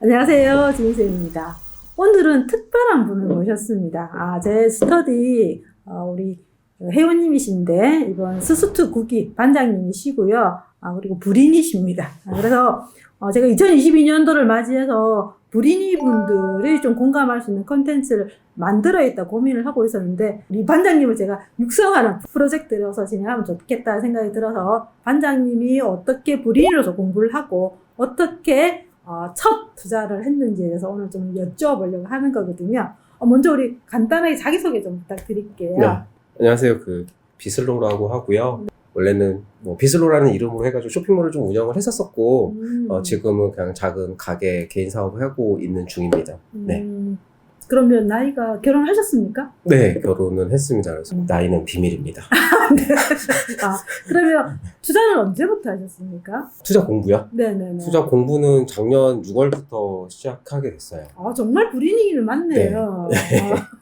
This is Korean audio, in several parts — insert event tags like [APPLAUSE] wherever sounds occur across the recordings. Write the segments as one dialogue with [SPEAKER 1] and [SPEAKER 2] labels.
[SPEAKER 1] 안녕하세요. 지민쌤입니다. 오늘은 특별한 분을 모셨습니다. 아, 제 스터디, 어, 우리 회원님이신데, 이번 스스트 국기 반장님이시고요. 아, 그리고 불인이십니다. 아, 그래서, 어, 제가 2022년도를 맞이해서 불인이 분들이 좀 공감할 수 있는 컨텐츠를 만들어야겠다 고민을 하고 있었는데, 우리 반장님을 제가 육성하는 프로젝트로서 진행하면 좋겠다 생각이 들어서, 반장님이 어떻게 불인으로서 공부를 하고, 어떻게 어, 첫 투자를 했는지에 대해서 오늘 좀 여쭤보려고 하는 거거든요. 어, 먼저 우리 간단하게 자기소개 좀 부탁드릴게요.
[SPEAKER 2] 네. 안녕하세요. 그 비슬로라고 하고요. 원래는 뭐 비슬로라는 이름으로 해가지고 쇼핑몰을 좀 운영을 했었었고
[SPEAKER 1] 음,
[SPEAKER 2] 어, 지금은 그냥 작은 가게 개인 사업을 하고 있는 중입니다. 네.
[SPEAKER 1] 음, 그러면 나이가 결혼하셨습니까?
[SPEAKER 2] 네, 결혼은 했습니다. 그래서
[SPEAKER 1] 음.
[SPEAKER 2] 나이는 비밀입니다. [LAUGHS]
[SPEAKER 1] 아, 그러면 투자는 언제부터 하셨습니까?
[SPEAKER 2] 투자 공부요?
[SPEAKER 1] 네네네.
[SPEAKER 2] 투자 공부는 작년 6월부터 시작하게 됐어요.
[SPEAKER 1] 아, 정말 불인이기는 많네요.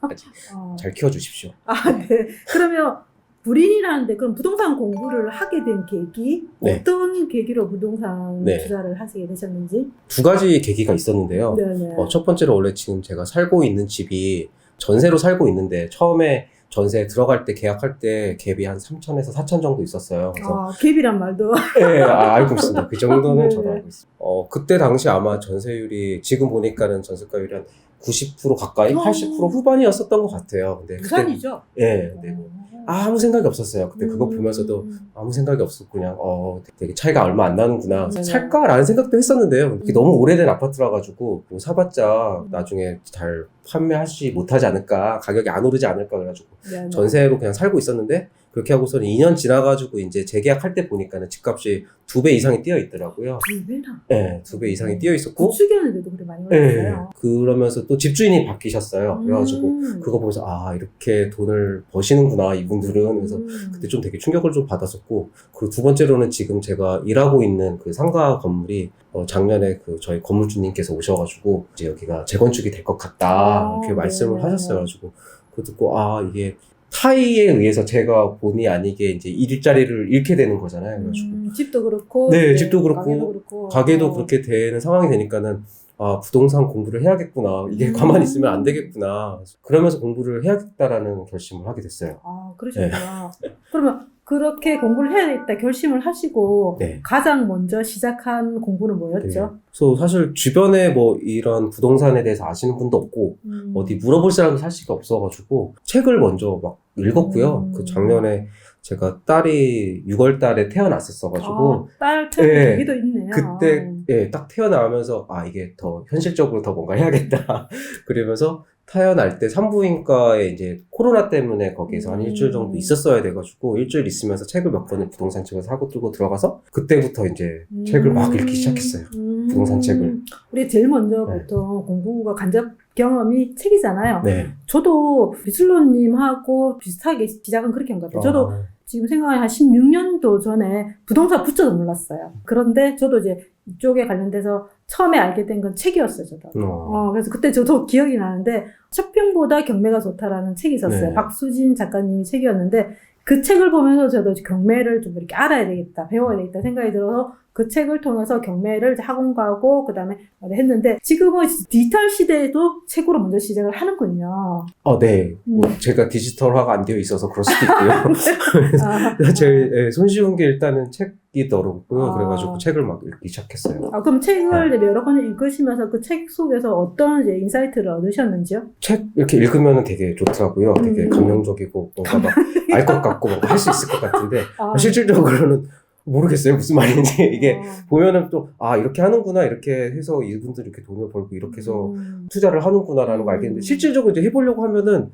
[SPEAKER 1] 아, 어. [LAUGHS]
[SPEAKER 2] 잘 키워주십시오.
[SPEAKER 1] 아, 네. 그러면 불인이라는데 그럼 부동산 공부를 하게 된 계기?
[SPEAKER 2] 네.
[SPEAKER 1] 어떤 계기로 부동산
[SPEAKER 2] 네.
[SPEAKER 1] 투자를 하시게 되셨는지?
[SPEAKER 2] 두 가지 계기가 있었는데요.
[SPEAKER 1] 네네.
[SPEAKER 2] 어, 첫 번째로 원래 지금 제가 살고 있는 집이 전세로 살고 있는데 처음에 전세 들어갈 때 계약할 때 갭이 한 3천에서 4천 정도 있었어요. 그래서
[SPEAKER 1] 아, 갭이란 말도.
[SPEAKER 2] 네, 아, 알고 있습니다. 그 정도는 [LAUGHS]
[SPEAKER 1] 네.
[SPEAKER 2] 저도 알고 있습니다. 어, 그때 당시 아마 전세율이 지금 보니까는 전세가율이 한 90% 가까이,
[SPEAKER 1] 어.
[SPEAKER 2] 80% 후반이었었던 것 같아요. 근데 그때
[SPEAKER 1] 부산이죠?
[SPEAKER 2] 예, 네, 뭐 아무 생각이 없었어요. 그때 그거
[SPEAKER 1] 음.
[SPEAKER 2] 보면서도 아무 생각이 없었고 그냥 어 되게 차이가 얼마 안 나는구나
[SPEAKER 1] 네.
[SPEAKER 2] 살까라는 생각도 했었는데요. 이게
[SPEAKER 1] 음.
[SPEAKER 2] 너무 오래된 아파트라 가지고 뭐 사봤자
[SPEAKER 1] 음.
[SPEAKER 2] 나중에 잘 판매하지 못하지 않을까 가격이 안 오르지 않을까 그래가지고
[SPEAKER 1] 네 네.
[SPEAKER 2] 전세로 그냥 살고 있었는데 그렇게 하고서는 2년 지나가지고 이제 재계약할 때 보니까는 집값이 두 배 이상이 뛰어 있더라고요.
[SPEAKER 1] 두 배나.
[SPEAKER 2] 네, 두 배 이상이 뛰어 있었고,
[SPEAKER 1] 구축이었는데도 그래 많이
[SPEAKER 2] 네,
[SPEAKER 1] 올랐어요.
[SPEAKER 2] 그러면서 또 집주인이 바뀌셨어요. 그래가지고
[SPEAKER 1] 음.
[SPEAKER 2] 그거 보면서 아 이렇게 돈을 버시는구나 이분들은 그래서
[SPEAKER 1] 음.
[SPEAKER 2] 그때 좀 되게 충격을 좀 받았었고 그리고 두 번째로는 지금 제가 일하고 있는 그 상가 건물이 어, 작년에 그 저희 건물주님께서 오셔가지고 이제 여기가 재건축이 될 것 같다
[SPEAKER 1] 아,
[SPEAKER 2] 이렇게 말씀을
[SPEAKER 1] 네.
[SPEAKER 2] 하셨어요. 가지고 그거 듣고 아 이게 타이에 의해서 제가 본의 아니게 이제 일자리를 잃게 되는 거잖아요. 그래가지고
[SPEAKER 1] 음, 집도 그렇고,
[SPEAKER 2] 네,
[SPEAKER 1] 이제
[SPEAKER 2] 집도 그렇고,
[SPEAKER 1] 가게도 그렇고,
[SPEAKER 2] 가게도
[SPEAKER 1] 어.
[SPEAKER 2] 그렇게 되는 상황이 되니까는 아 부동산 공부를 해야겠구나 이게
[SPEAKER 1] 음.
[SPEAKER 2] 가만히 있으면 안 되겠구나 그러면서 공부를 해야겠다라는 결심을 하게 됐어요.
[SPEAKER 1] 아, 그러셨구나. 그러면 그렇게 공부를 해야겠다 결심을 하시고
[SPEAKER 2] 네.
[SPEAKER 1] 가장 먼저 시작한 공부는 뭐였죠?
[SPEAKER 2] 네. 그래서 사실 주변에 뭐 이런 부동산에 대해서 아시는 분도 없고
[SPEAKER 1] 음.
[SPEAKER 2] 어디 물어볼 사람도 사실 없어가지고 책을 먼저 막 읽었고요.
[SPEAKER 1] 음.
[SPEAKER 2] 그 작년에 제가 딸이 6월 달에 태어났었어가지고
[SPEAKER 1] 아, 딸 태어난
[SPEAKER 2] 네.
[SPEAKER 1] 계기도 있네요.
[SPEAKER 2] 그때 예, 딱 태어나면서 아 이게 더 현실적으로 더 뭔가 해야겠다 [LAUGHS] 그러면서 태어날 때 산부인과에 이제 코로나 때문에 거기서 한
[SPEAKER 1] 음.
[SPEAKER 2] 일주일 정도 있었어야 돼가지고 일주일 있으면서 책을 몇 권을 부동산 책을 사고 들고 들어가서 그때부터 이제
[SPEAKER 1] 음.
[SPEAKER 2] 책을 막 읽기 시작했어요.
[SPEAKER 1] 음.
[SPEAKER 2] 부동산 책을.
[SPEAKER 1] 우리 제일 먼저 보통 공부가 간접 경험이 책이잖아요.
[SPEAKER 2] 네.
[SPEAKER 1] 저도 비슬로님하고 비슷하게 시작은 그렇게 한 것 같아요. 저도
[SPEAKER 2] 아,
[SPEAKER 1] 지금 생각하면 한 16년도 전에 부동산 붙여도 몰랐어요. 그런데 저도 이제 이쪽에 관련돼서 처음에 알게 된 건 책이었어요, 저도.
[SPEAKER 2] 어.
[SPEAKER 1] 어, 그래서 그때 저도 [LAUGHS] 기억이 나는데, 쇼핑보다 경매가 좋다라는 책이 있었어요.
[SPEAKER 2] 네.
[SPEAKER 1] 박수진 작가님이 책이었는데, 그 책을 보면서 저도 경매를 좀 이렇게 알아야 되겠다, 배워야 되겠다 생각이 들어서 그 책을 통해서 경매를 학원 가고, 그 다음에 했는데, 지금은 디지털 시대에도 책으로 먼저 시작을 하는군요.
[SPEAKER 2] 어, 네.
[SPEAKER 1] 음.
[SPEAKER 2] 제가 디지털화가 안 되어 있어서 그럴 수도 있고요. [LAUGHS]
[SPEAKER 1] 아, [LAUGHS]
[SPEAKER 2] 제일 예, 손쉬운 게 일단은 책이더라고요.
[SPEAKER 1] 아.
[SPEAKER 2] 그래가지고 책을 막 읽기 시작했어요.
[SPEAKER 1] 아, 그럼 책을
[SPEAKER 2] 네.
[SPEAKER 1] 여러 권을 읽으시면서 그 책 속에서 어떤 이제 인사이트를 얻으셨는지요?
[SPEAKER 2] 책 이렇게 읽으면 되게 좋더라고요. 되게
[SPEAKER 1] 음.
[SPEAKER 2] 감명적이고 뭔가 막 알 것 같고 뭔가 할수 있을 것 같은데
[SPEAKER 1] 아,
[SPEAKER 2] 실질적으로는 모르겠어요 무슨 말인지 이게
[SPEAKER 1] 어,
[SPEAKER 2] 보면은 또 아 이렇게 하는구나 이렇게 해서 이분들이 이렇게 돈을 벌고 이렇게 해서
[SPEAKER 1] 음.
[SPEAKER 2] 투자를 하는구나라는 걸 알겠는데
[SPEAKER 1] 음.
[SPEAKER 2] 실질적으로 이제 해보려고 하면은 아,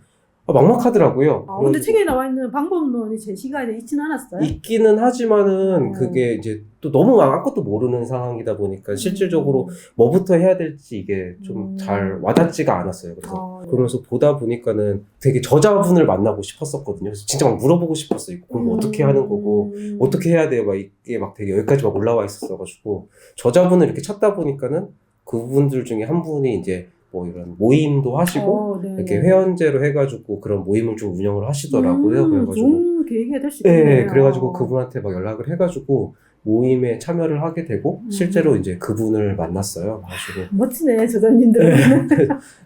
[SPEAKER 2] 막막하더라고요.
[SPEAKER 1] 아, 근데 책에 나와 있는 방법론이 제시가 있지는 않았어요.
[SPEAKER 2] 있기는 하지만은
[SPEAKER 1] 음.
[SPEAKER 2] 그게 이제 또 너무 아무것도 모르는 상황이다 보니까 실질적으로 뭐부터 해야 될지 이게 좀
[SPEAKER 1] 음.
[SPEAKER 2] 잘 와닿지가 않았어요. 그래서
[SPEAKER 1] 어, 네.
[SPEAKER 2] 그러면서 보다 보니까는 되게 저자분을 만나고 싶었었거든요. 그래서 진짜 막 물어보고 싶었어요. 이거 공부 어떻게 하는 거고
[SPEAKER 1] 음.
[SPEAKER 2] 어떻게 해야 돼요? 막 이게 막 되게 여기까지 막 올라와 있었어가지고 저자분을 이렇게 찾다 보니까는 그분들 중에 한 분이 이제 뭐 이런 모임도 하시고
[SPEAKER 1] 어, 네,
[SPEAKER 2] 이렇게
[SPEAKER 1] 네.
[SPEAKER 2] 회원제로 해가지고 그런 모임을 좀 운영을 하시더라고요.
[SPEAKER 1] 음,
[SPEAKER 2] 그래가지고
[SPEAKER 1] 될수 있겠네요.
[SPEAKER 2] 네, 그래가지고 그분한테 막 연락을 해가지고 모임에 참여를 하게 되고
[SPEAKER 1] 음.
[SPEAKER 2] 실제로 이제 그분을 만났어요. 가지고
[SPEAKER 1] 멋지네, 저자님들은.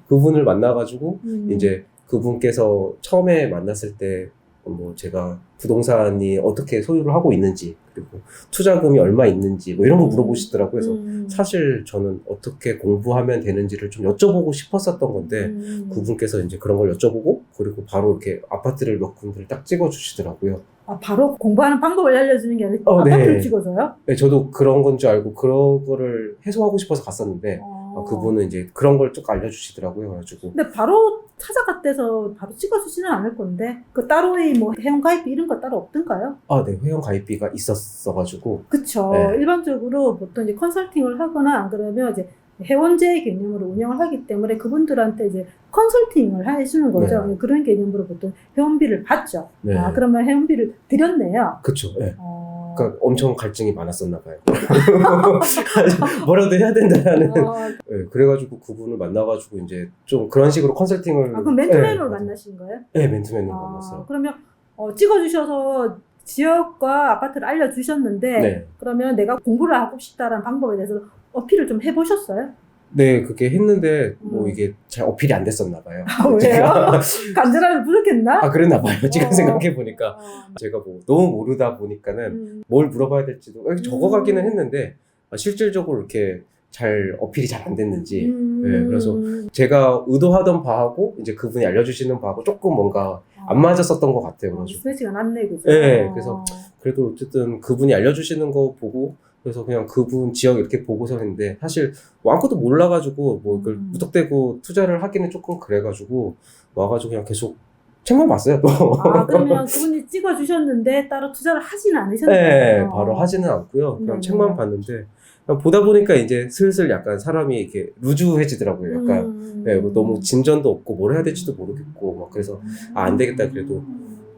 [SPEAKER 2] 그분을 만나가지고
[SPEAKER 1] 음.
[SPEAKER 2] 이제 그분께서 처음에 만났을 때 뭐 제가 부동산이 어떻게 소유를 하고 있는지 그리고 투자금이 얼마 있는지 뭐 이런 거 물어보시더라고요. 그래서
[SPEAKER 1] 음.
[SPEAKER 2] 사실 저는 어떻게 공부하면 되는지를 좀 여쭤보고 싶었었던 건데
[SPEAKER 1] 음.
[SPEAKER 2] 그분께서 이제 그런 걸 여쭤보고 그리고 바로 이렇게 아파트를 몇 군데를 딱 찍어 주시더라고요.
[SPEAKER 1] 아, 바로 공부하는 방법을 알려주는 게 아니라
[SPEAKER 2] 어,
[SPEAKER 1] 아파트를
[SPEAKER 2] 네.
[SPEAKER 1] 찍어줘요?
[SPEAKER 2] 네, 저도 그런 건 줄 알고 그런 거를 해소하고 싶어서 갔었는데
[SPEAKER 1] 어.
[SPEAKER 2] 어, 그분은 이제 그런 걸 쭉 알려주시더라고요. 그래가지고
[SPEAKER 1] 근데 바로 찾아갔대서 바로 찍어주지는 않을 건데 그 따로의 뭐 회원 가입비 이런 거 따로 없던가요?
[SPEAKER 2] 아, 네 회원 가입비가 있었어가지고
[SPEAKER 1] 그쵸.
[SPEAKER 2] 네.
[SPEAKER 1] 일반적으로 보통 이제 컨설팅을 하거나 안 그러면 이제 회원제 개념으로 운영을 하기 때문에 그분들한테 이제 컨설팅을 해주는 거죠.
[SPEAKER 2] 네.
[SPEAKER 1] 그런 개념으로 보통 회원비를 받죠.
[SPEAKER 2] 네.
[SPEAKER 1] 아, 그러면 회원비를 드렸네요.
[SPEAKER 2] 그쵸. 네.
[SPEAKER 1] 어...
[SPEAKER 2] 그러니까 엄청 갈증이 많았었나 봐요. [LAUGHS] 뭐라도 해야 된다라는.
[SPEAKER 1] 어,
[SPEAKER 2] 네, 그래가지고 그분을 만나가지고 이제 좀 그런 식으로 컨설팅을.
[SPEAKER 1] 아, 그럼 맨투맨으로
[SPEAKER 2] 네,
[SPEAKER 1] 만나신 거예요?
[SPEAKER 2] 네, 맨투맨으로
[SPEAKER 1] 아,
[SPEAKER 2] 만났어요.
[SPEAKER 1] 그러면 어, 찍어주셔서 지역과 아파트를 알려주셨는데
[SPEAKER 2] 네.
[SPEAKER 1] 그러면 내가 공부를 하고 싶다라는 방법에 대해서 어필을 좀 해보셨어요?
[SPEAKER 2] 네, 그게 했는데 뭐
[SPEAKER 1] 음.
[SPEAKER 2] 이게 잘 어필이 안 됐었나 봐요.
[SPEAKER 1] 아, 왜요? [LAUGHS] 간절함이 부족했나?
[SPEAKER 2] 아 그랬나 봐요. 지금
[SPEAKER 1] 어.
[SPEAKER 2] 생각해 보니까
[SPEAKER 1] 어,
[SPEAKER 2] 제가 뭐 너무 모르다 보니까는
[SPEAKER 1] 음,
[SPEAKER 2] 뭘 물어봐야 될지도 적어가기는
[SPEAKER 1] 음.
[SPEAKER 2] 했는데 아, 실질적으로 이렇게 잘 어필이 잘 안 됐는지
[SPEAKER 1] 음,
[SPEAKER 2] 네, 그래서 제가 의도하던 바하고 이제 그분이 알려주시는 바하고 조금 뭔가 안 맞았었던 것 같아요.
[SPEAKER 1] 어,
[SPEAKER 2] 그래가지고
[SPEAKER 1] 스매치가 났네, 그죠?
[SPEAKER 2] 네, 그래서 그래도 어쨌든 그분이 알려주시는 거 보고 그래서 그냥 그분 지역 이렇게 보고서 했는데 사실 뭐 아무것도 몰라가지고 뭐 그걸
[SPEAKER 1] 음.
[SPEAKER 2] 무턱대고 투자를 하기는 조금 그래가지고 와가지고 그냥 계속 책만 봤어요 또.
[SPEAKER 1] 아, 그러면 그분이 찍어주셨는데 따로 투자를 하진 않으셨나요?
[SPEAKER 2] 네, 바로 하지는 않고요. 그냥
[SPEAKER 1] 네,
[SPEAKER 2] 책만
[SPEAKER 1] 네.
[SPEAKER 2] 봤는데 그냥 보다 보니까 이제 슬슬 약간 사람이 이렇게 루즈해지더라고요. 약간
[SPEAKER 1] 음.
[SPEAKER 2] 네, 뭐 너무 진전도 없고 뭘 해야 될지도 모르겠고 막 그래서 아, 안 되겠다 그래도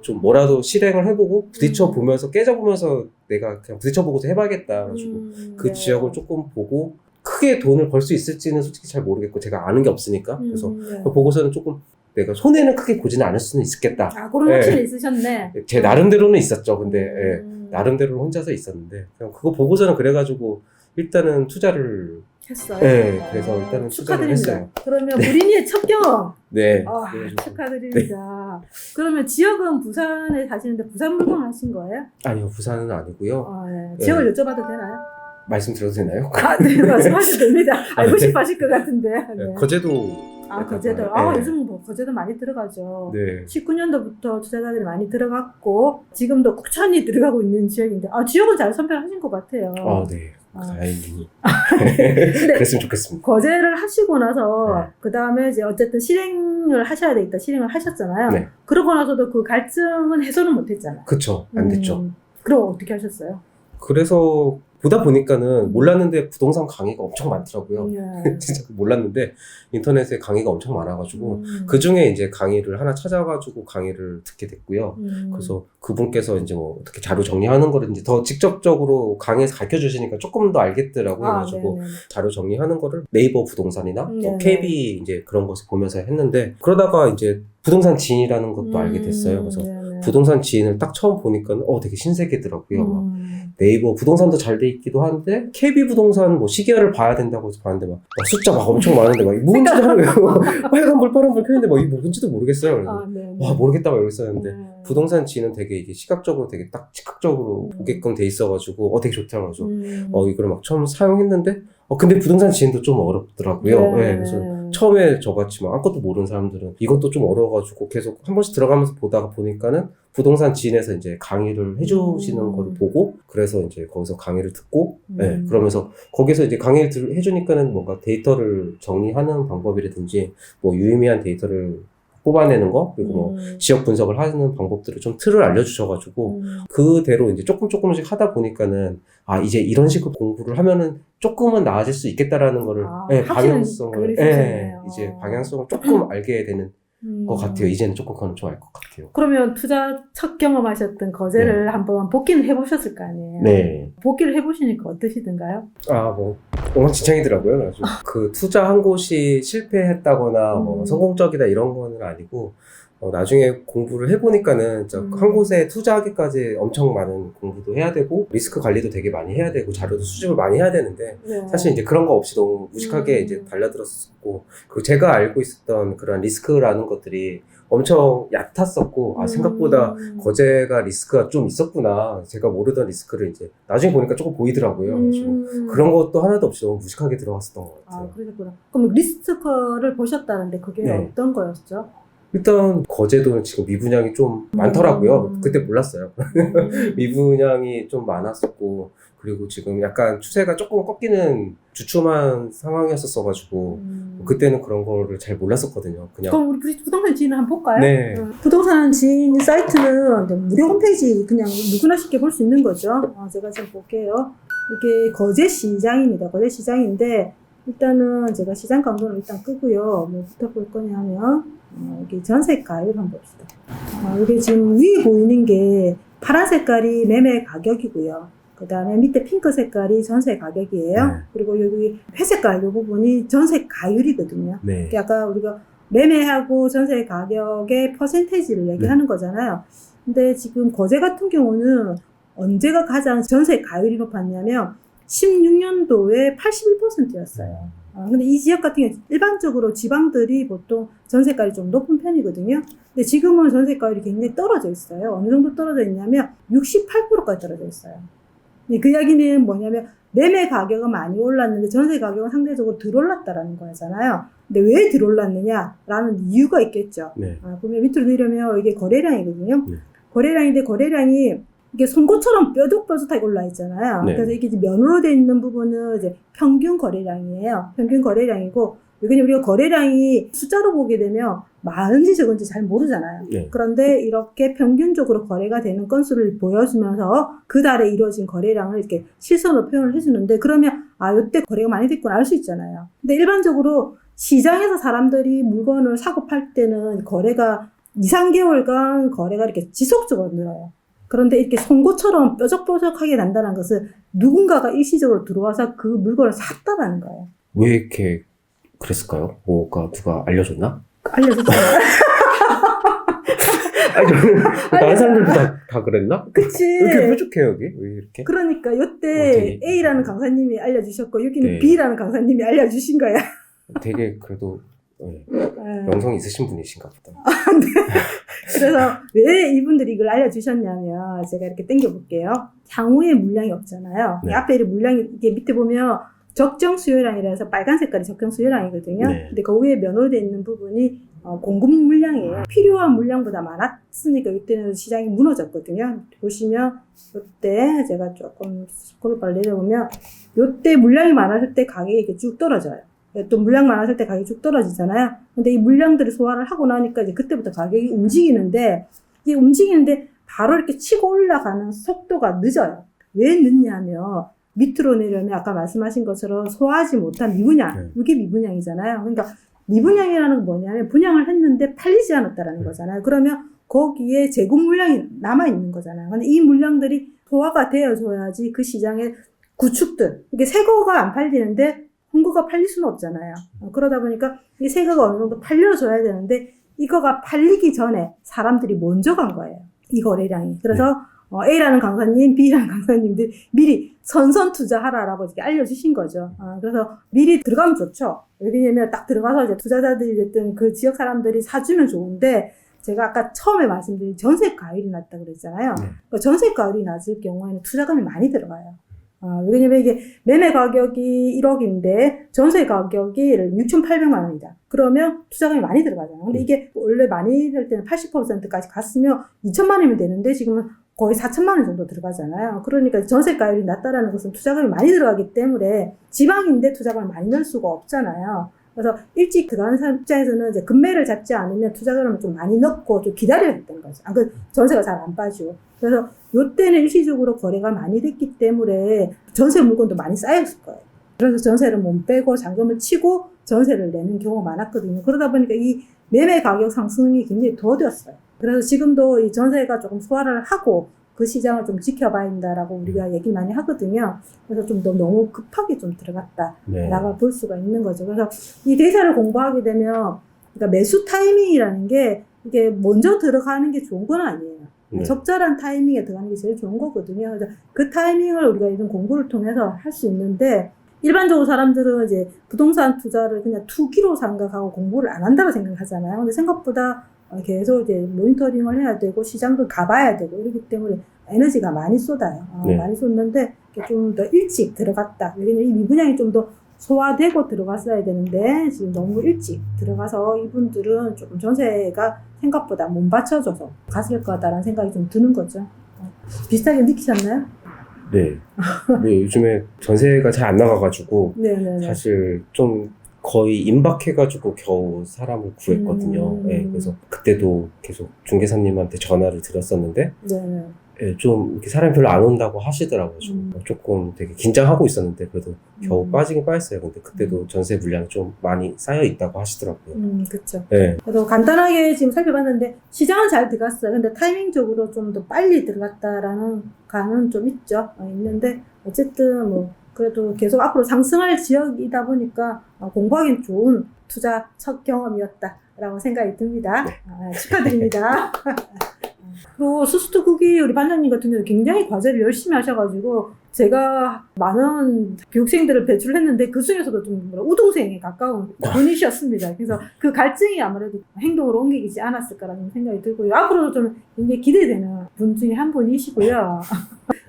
[SPEAKER 2] 좀 뭐라도 실행을 해보고 부딪혀 보면서 깨져 보면서 내가 그냥 부딪혀 보고서 해봐야겠다. 그래가지고
[SPEAKER 1] 음,
[SPEAKER 2] 그
[SPEAKER 1] 네.
[SPEAKER 2] 지역을 조금 보고 크게 돈을 벌 수 있을지는 솔직히 잘 모르겠고 제가 아는 게 없으니까 그래서
[SPEAKER 1] 음, 네.
[SPEAKER 2] 그 보고서는 조금 내가 손해는 크게 보지는 않을 수는 있겠다.
[SPEAKER 1] 아, 그런
[SPEAKER 2] 네.
[SPEAKER 1] 확신이 있으셨네.
[SPEAKER 2] 제 나름대로는 있었죠. 근데 예,
[SPEAKER 1] 음,
[SPEAKER 2] 나름대로 혼자서 있었는데 그냥 그거 보고서는 그래가지고 일단은 투자를
[SPEAKER 1] 했어요.
[SPEAKER 2] 네, 그래서 일단은
[SPEAKER 1] 축하드립니다.
[SPEAKER 2] 했어요.
[SPEAKER 1] 그러면 무린이의 첫 경험.
[SPEAKER 2] 네.
[SPEAKER 1] 아,
[SPEAKER 2] 그래가지고-
[SPEAKER 1] 축하드립니다. 그러면 지역은 부산에 사시는데 부산 물건 하신 거예요?
[SPEAKER 2] 아니요 부산은 아니고요.
[SPEAKER 1] 아, 네.
[SPEAKER 2] 네.
[SPEAKER 1] 지역을 여쭤봐도 되나요?
[SPEAKER 2] 말씀드려도 되나요?
[SPEAKER 1] 아, 네, 말씀하셔도 됩니다. 알고
[SPEAKER 2] 네.
[SPEAKER 1] 싶어 하실 것 같은데.
[SPEAKER 2] 네,
[SPEAKER 1] 네.
[SPEAKER 2] 거제도
[SPEAKER 1] 아, 거제도. 아,
[SPEAKER 2] 네.
[SPEAKER 1] 요즘 뭐 거제도 많이 들어가죠.
[SPEAKER 2] 네.
[SPEAKER 1] 19년도부터 투자자들이 많이 들어갔고, 지금도 꾸준히 들어가고 있는 지역인데, 아, 지역은 잘 선별하신 것 같아요.
[SPEAKER 2] 아, 네.
[SPEAKER 1] 아.
[SPEAKER 2] 다행히. [LAUGHS]
[SPEAKER 1] 근데
[SPEAKER 2] 그랬으면 좋겠습니다.
[SPEAKER 1] 거제를 하시고 나서,
[SPEAKER 2] 네.
[SPEAKER 1] 그 다음에 이제 어쨌든 실행을 하셔야 되겠다. 실행을 하셨잖아요.
[SPEAKER 2] 네.
[SPEAKER 1] 그러고 나서도 그 갈증은 해소는 못 했잖아요.
[SPEAKER 2] 그쵸. 안 됐죠.
[SPEAKER 1] 음, 그럼 어떻게 하셨어요?
[SPEAKER 2] 그래서 보다 보니까는 몰랐는데 부동산 강의가 엄청 많더라고요.
[SPEAKER 1] 예. [LAUGHS]
[SPEAKER 2] 진짜 몰랐는데 인터넷에 강의가 엄청 많아가지고
[SPEAKER 1] 음.
[SPEAKER 2] 그 중에 이제 강의를 하나 찾아가지고 강의를 듣게 됐고요.
[SPEAKER 1] 음.
[SPEAKER 2] 그래서 그분께서 이제 뭐 어떻게 자료 정리하는 거를 이제 더 직접적으로 강의에서 가르쳐 주시니까 조금 더 알겠더라고요.
[SPEAKER 1] 아,
[SPEAKER 2] 그래가지고
[SPEAKER 1] 네네.
[SPEAKER 2] 자료 정리하는 거를 네이버 부동산이나
[SPEAKER 1] 음,
[SPEAKER 2] 뭐
[SPEAKER 1] 네네.
[SPEAKER 2] KB 이제 그런 것을 보면서 했는데 그러다가 이제 부동산 지인이라는 것도 알게 됐어요. 그래서
[SPEAKER 1] 네네.
[SPEAKER 2] 부동산 지인을 딱 처음 보니까는 어 되게 신세계더라고요. 막
[SPEAKER 1] 음.
[SPEAKER 2] 네이버 부동산도 잘 돼 있기도 한데 KB 부동산 뭐 시계열을 봐야 된다고 해서 봤는데 막, 막 숫자 막 엄청 많은데 막 뭔지 하는 거예요. [LAUGHS] 빨간불 파란불 켜는데 막 이게 뭔지도 모르겠어요. 그래서
[SPEAKER 1] 아, 네.
[SPEAKER 2] 와 모르겠다 막 이러고 있었는데
[SPEAKER 1] 네.
[SPEAKER 2] 부동산 지인은 되게 이게 시각적으로 되게 딱 즉각적으로
[SPEAKER 1] 음.
[SPEAKER 2] 보게끔 돼 있어가지고 어 되게 좋다 그래서
[SPEAKER 1] 음.
[SPEAKER 2] 어 이거를 막 처음 사용했는데 어 근데 부동산 지인도 좀 어렵더라고요. 네, 그래서 처음에 저같이 막 아무것도 모르는 사람들은 이것도 좀 어려워가지고 계속 한 번씩 들어가면서 보다가 보니까는 부동산 지인에서 이제 강의를 해주시는
[SPEAKER 1] 음.
[SPEAKER 2] 거를 보고 그래서 이제 거기서 강의를 듣고 네,
[SPEAKER 1] 음.
[SPEAKER 2] 그러면서 거기서 이제 강의를 들- 해주니까는 뭔가 데이터를 정리하는 방법이라든지 뭐 유의미한 데이터를 뽑아내는 거 그리고 뭐
[SPEAKER 1] 음.
[SPEAKER 2] 지역 분석을 하는 방법들을 좀 틀을 알려주셔가지고
[SPEAKER 1] 음. 그대로
[SPEAKER 2] 이제 조금 조금씩 하다 보니까는 아 이제 이런 식으로 공부를 하면은 조금은 나아질 수 있겠다라는 거를
[SPEAKER 1] 아,
[SPEAKER 2] 예, 방향성을 예. 이제 방향성을 조금 알게 되는
[SPEAKER 1] 음.
[SPEAKER 2] 것 같아요. 이제는 조금 그건 좀 알 것 같아요.
[SPEAKER 1] 그러면 투자 첫 경험하셨던 거제를
[SPEAKER 2] 네.
[SPEAKER 1] 한번 복귀를 해보셨을 거 아니에요?
[SPEAKER 2] 네.
[SPEAKER 1] 복귀를 해보시니까 어떠시던가요?
[SPEAKER 2] 아 뭐 엉망진창이더라고요. 그래가지고 [LAUGHS] 그 투자한 곳이 실패했다거나 뭐
[SPEAKER 1] 음.
[SPEAKER 2] 성공적이다 이런 거는 아니고 어, 나중에 공부를 해보니까는 진짜
[SPEAKER 1] 음.
[SPEAKER 2] 한 곳에 투자하기까지 엄청 많은 공부도 해야 되고 리스크 관리도 되게 많이 해야 되고 자료도 수집을 많이 해야 되는데
[SPEAKER 1] 네.
[SPEAKER 2] 사실 이제 그런 거 없이 너무 무식하게
[SPEAKER 1] 음.
[SPEAKER 2] 이제 달려들었었고 그리고 제가 알고 있었던 그런 리스크라는 것들이 엄청 얕았었고 아 생각보다
[SPEAKER 1] 음.
[SPEAKER 2] 거제가 리스크가 좀 있었구나 제가 모르던 리스크를 이제 나중에 보니까 조금 보이더라고요 그래서
[SPEAKER 1] 음.
[SPEAKER 2] 그런 것도 하나도 없이 너무 무식하게 들어갔었던 것
[SPEAKER 1] 아,
[SPEAKER 2] 같아요
[SPEAKER 1] 그러셨구나. 그럼 리스트커를 보셨다는데 그게
[SPEAKER 2] 네.
[SPEAKER 1] 어떤 거였죠?
[SPEAKER 2] 일단 거제도는 지금 미분양이 좀 많더라고요
[SPEAKER 1] 음.
[SPEAKER 2] 그때 몰랐어요
[SPEAKER 1] 음. [LAUGHS]
[SPEAKER 2] 미분양이 좀 많았었고 그리고 지금 약간 추세가 조금 꺾이는 주춤한 상황이었었어가지고
[SPEAKER 1] 음.
[SPEAKER 2] 그때는 그런 거를 잘 몰랐었거든요. 그냥
[SPEAKER 1] 그럼 우리 부- 부동산 지인 한번 볼까요?
[SPEAKER 2] 네.
[SPEAKER 1] 음, 부동산 지인 사이트는 무료 홈페이지 그냥 누구나 쉽게 볼 수 있는 거죠. 아, 제가 지금 볼게요. 이게 거제 시장입니다. 거제 시장인데 일단은 제가 시장 강도를 일단 끄고요. 뭐부터 볼 거냐면 어, 여기 전세 가율 한번 봅시다. 어, 이게 지금 위에 보이는 게 파란 색깔이 매매 가격이고요. 그 다음에 밑에 핑크 색깔이 전세 가격이에요.
[SPEAKER 2] 네.
[SPEAKER 1] 그리고 여기 회색깔 이 부분이 전세 가율이거든요.
[SPEAKER 2] 네.
[SPEAKER 1] 이게 아까 우리가 매매하고 전세 가격의 퍼센테이지를 얘기하는 거잖아요. 근데 지금 거제 같은 경우는 언제가 가장 전세 가율이 높았냐면 16년도에 81%였어요. 아, 근데 이 지역 같은 경우 일반적으로 지방들이 보통 전세가율이 좀 높은 편이거든요. 근데 지금은 전세가율이 굉장히 떨어져 있어요. 어느 정도 떨어져 있냐면 68%까지 떨어져 있어요. 그 이야기는 뭐냐면 매매 가격은 많이 올랐는데 전세 가격은 상대적으로 덜 올랐다라는 거잖아요. 근데 왜 덜 올랐느냐라는 이유가 있겠죠.
[SPEAKER 2] 네.
[SPEAKER 1] 아, 보면 밑으로 내려면 이게 거래량이거든요.
[SPEAKER 2] 네.
[SPEAKER 1] 거래량인데 거래량이 이게 송곳처럼 뾰족뾰족하게 올라 있잖아요.
[SPEAKER 2] 네.
[SPEAKER 1] 그래서 이게 면으로 돼 있는 부분은 이제 평균 거래량이에요. 평균 거래량이고 여기는 우리가 거래량이 숫자로 보게 되면 많은지 적은지 잘 모르잖아요.
[SPEAKER 2] 네.
[SPEAKER 1] 그런데 이렇게 평균적으로 거래가 되는 건수를 보여주면서 그 달에 이루어진 거래량을 이렇게 실선으로 표현을 해주는데 그러면 아 이때 거래가 많이 됐구나 알 수 있잖아요. 근데 일반적으로 시장에서 사람들이 물건을 사고 팔 때는 거래가 2, 3개월간 거래가 이렇게 지속적으로 늘어요. 그런데 이렇게 송곳처럼 뾰족뾰족하게 난다는 것은 누군가가 일시적으로 들어와서 그 물건을 샀다라는 거예요.
[SPEAKER 2] 왜 이렇게 그랬을까요? 뭐가 누가 알려줬나?
[SPEAKER 1] 알려줬잖아요. [LAUGHS]
[SPEAKER 2] 아니 저는 다른 사람들도 다, 다 그랬나?
[SPEAKER 1] 그치.
[SPEAKER 2] 왜 이렇게 뾰족해요 여기? 왜 이렇게?
[SPEAKER 1] 그러니까
[SPEAKER 2] 어,
[SPEAKER 1] 요때
[SPEAKER 2] 되게-
[SPEAKER 1] A라는 강사님이 알려주셨고 여기는
[SPEAKER 2] 네.
[SPEAKER 1] B라는 강사님이 알려주신 거야.
[SPEAKER 2] 되게 그래도. 명성 있으신 분이신가 보다. [LAUGHS]
[SPEAKER 1] 그래서 왜 이분들이 이걸 알려주셨냐면 제가 이렇게 땡겨볼게요. 향후에 물량이 없잖아요.
[SPEAKER 2] 네.
[SPEAKER 1] 이 앞에 이 물량이 이게 밑에 보면 적정 수요량이라 해서 빨간 색깔이 적정 수요량이거든요.
[SPEAKER 2] 네.
[SPEAKER 1] 근데 그 위에 면으로 되어 있는 부분이 어, 공급 물량이에요. 필요한 물량보다 많았으니까 이때는 시장이 무너졌거든요. 보시면 이때 제가 조금 스크롤바를 내려보면 이때 물량이 많았을 때 가격이 이렇게 쭉 떨어져요. 또 물량 많았을 때 가격이 쭉 떨어지잖아요. 근데 이 물량들을 소화를 하고 나니까 이제 그때부터 가격이 움직이는데 이 움직이는데 바로 이렇게 치고 올라가는 속도가 늦어요. 왜 늦냐면 밑으로 내려면 아까 말씀하신 것처럼 소화하지 못한 미분양.
[SPEAKER 2] 네.
[SPEAKER 1] 이게 미분양이잖아요. 그러니까 미분양이라는 건 뭐냐면 분양을 했는데 팔리지 않았다라는
[SPEAKER 2] 네.
[SPEAKER 1] 거잖아요. 그러면 거기에 재고 물량이 남아 있는 거잖아요. 근데 이 물량들이 소화가 되어줘야지 그 시장의 구축들 이게 새 거가 안 팔리는데 홍거가 팔릴 수는 없잖아요. 어, 그러다 보니까 이 새 거가 어느 정도 팔려줘야 되는데 이거가 팔리기 전에 사람들이 먼저 간 거예요. 이 거래량이. 그래서 어, A라는 강사님, B라는 강사님들 미리 선선 투자하라 라고 이렇게 알려주신 거죠. 어, 그래서 미리 들어가면 좋죠. 왜냐면 딱 들어가서 이제 투자자들이 됐든 그 지역 사람들이 사주면 좋은데 제가 아까 처음에 말씀드린 전세 가율이 낮다 그랬잖아요.
[SPEAKER 2] 네.
[SPEAKER 1] 그 전세 가율이 낮을 경우에는 투자금이 많이 들어가요. 어, 왜냐면 이게 매매 가격이 1억인데 전세 가격이 6,800만 원이다. 그러면 투자금이 많이 들어가잖아요. 근데 이게 원래 많이 될 때는 80%까지 갔으면 2천만 원이면 되는데 지금은 거의 4천만 원 정도 들어가잖아요. 그러니까 전세가율이 낮다라는 것은 투자금이 많이 들어가기 때문에 지방인데 투자금을 많이 넣을 수가 없잖아요. 그래서 일찍 들어가는 사람 입장에서는 이제 금매를 잡지 않으면 투자금을 좀 많이 넣고 좀 기다려야 했던 거죠. 안그 전세가 잘 안 빠지고. 그래서 요때는 일시적으로 거래가 많이 됐기 때문에 전세 물건도 많이 쌓였을 거예요. 그래서 전세를 못 빼고 잔금을 치고 전세를 내는 경우가 많았거든요. 그러다 보니까 이 매매 가격 상승이 굉장히 더뎠어요. 그래서 지금도 이 전세가 조금 소화를 하고 그 시장을 좀 지켜봐야 된다라고 우리가 얘기 많이 하거든요. 그래서 좀 너- 너무 급하게 좀 들어갔다.
[SPEAKER 2] 네.
[SPEAKER 1] 라고 볼 수가 있는 거죠. 그래서 이 데이터를 공부하게 되면 그러니까 매수 타이밍이라는 게 이게 먼저 들어가는 게 좋은 건 아니에요.
[SPEAKER 2] 네.
[SPEAKER 1] 적절한 타이밍에 들어가는 게 제일 좋은 거거든요. 그래서 그 타이밍을 우리가 이런 공부를 통해서 할 수 있는데 일반적으로 사람들은 이제 부동산 투자를 그냥 투기로 생각하고 공부를 안 한다고 생각하잖아요. 근데 생각보다 어, 계속 이제 모니터링을 해야 되고 시장도 가봐야 되고 이렇기 때문에 에너지가 많이 쏟아요. 어,
[SPEAKER 2] 네.
[SPEAKER 1] 많이 쏟는데 좀 더 일찍 들어갔다. 여기는 이 미분양이 좀 더 소화되고 들어갔어야 되는데 지금 너무 일찍 들어가서 이분들은 조금 전세가 생각보다 못 받쳐줘서 갔을 거다라는 생각이 좀 드는 거죠. 어, 비슷하게 느끼셨나요?
[SPEAKER 2] 네. 네, 요즘에 전세가 잘 안 나가가지고
[SPEAKER 1] 네네네.
[SPEAKER 2] 사실 좀 거의 임박해가지고 겨우 사람을 구했거든요.
[SPEAKER 1] 음.
[SPEAKER 2] 네, 그래서 그때도 계속 중개사님한테 전화를 드렸었는데
[SPEAKER 1] 네네.
[SPEAKER 2] 예, 좀 이렇게 사람이 별로 안 온다고 하시더라고요. 좀
[SPEAKER 1] 음.
[SPEAKER 2] 조금 되게 긴장하고 있었는데 그래도 겨우
[SPEAKER 1] 음.
[SPEAKER 2] 빠지긴 빠졌어요. 근데 그때도 전세 물량이 좀 많이 쌓여 있다고 하시더라고요.
[SPEAKER 1] 음, 그쵸.
[SPEAKER 2] 네.
[SPEAKER 1] 그래도 간단하게 지금 살펴봤는데 시장은 잘 들어갔어요. 근데 타이밍적으로 좀 더 빨리 들어갔다라는 감은 좀 있죠. 어, 있는데 어쨌든 뭐 그래도 계속 앞으로 상승할 지역이다 보니까 어, 공부하기엔 좋은 투자 첫 경험이었다라고 생각이 듭니다.
[SPEAKER 2] 네.
[SPEAKER 1] 아, 축하드립니다. [LAUGHS] 그리고 수스트 국이 우리 반장님 같은 경우는 굉장히 과제를 열심히 하셔가지고 제가 많은 교육생들을 배출했는데 그 중에서도 좀 우등생에 가까운 분이셨습니다. 그래서 그 갈증이 아무래도 행동으로 옮기지 않았을까라는 생각이 들고요. 앞으로도 좀 굉장히 기대되는 분 중에 한 분이시고요.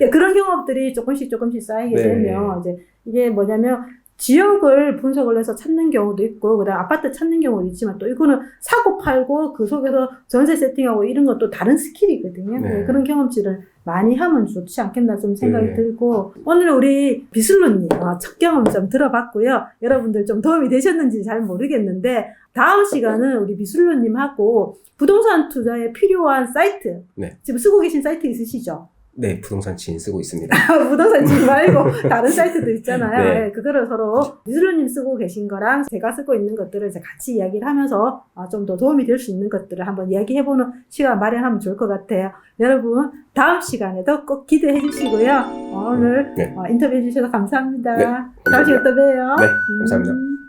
[SPEAKER 1] 예, [LAUGHS] 그런 경험들이 조금씩 조금씩 쌓이게
[SPEAKER 2] 네.
[SPEAKER 1] 되면 이제 이게 뭐냐면 지역을 분석을 해서 찾는 경우도 있고, 그 다음 아파트 찾는 경우도 있지만 또 이거는 사고 팔고 그 속에서 전세 세팅하고 이런 것도 다른 스킬이거든요.
[SPEAKER 2] 네.
[SPEAKER 1] 네, 그런 경험치를 많이 하면 좋지 않겠나 좀 생각이
[SPEAKER 2] 네.
[SPEAKER 1] 들고, 오늘 우리 비슬로님 어, 첫 경험 좀 들어봤고요. 여러분들 좀 도움이 되셨는지 잘 모르겠는데, 다음 시간은 우리 비슬로님하고 부동산 투자에 필요한 사이트,
[SPEAKER 2] 네.
[SPEAKER 1] 지금 쓰고 계신 사이트 있으시죠?
[SPEAKER 2] 네, 부동산 지인 쓰고 있습니다. [LAUGHS]
[SPEAKER 1] 부동산 집 말고 [LAUGHS] 다른 사이트도 있잖아요.
[SPEAKER 2] 네.
[SPEAKER 1] 네, 그거를 서로 미술로님 쓰고 계신 거랑 제가 쓰고 있는 것들을 이제 같이 이야기를 하면서 아, 좀더 도움이 될 수 있는 것들을 한번 이야기해보는 시간 마련하면 좋을 것 같아요. 여러분 다음 시간에도 꼭 기대해 주시고요. 어, 오늘
[SPEAKER 2] 네.
[SPEAKER 1] 어, 인터뷰 해 주셔서 감사합니다.
[SPEAKER 2] 네,
[SPEAKER 1] 다음 시간에 또 봬요.
[SPEAKER 2] 네, 감사합니다.
[SPEAKER 1] 음.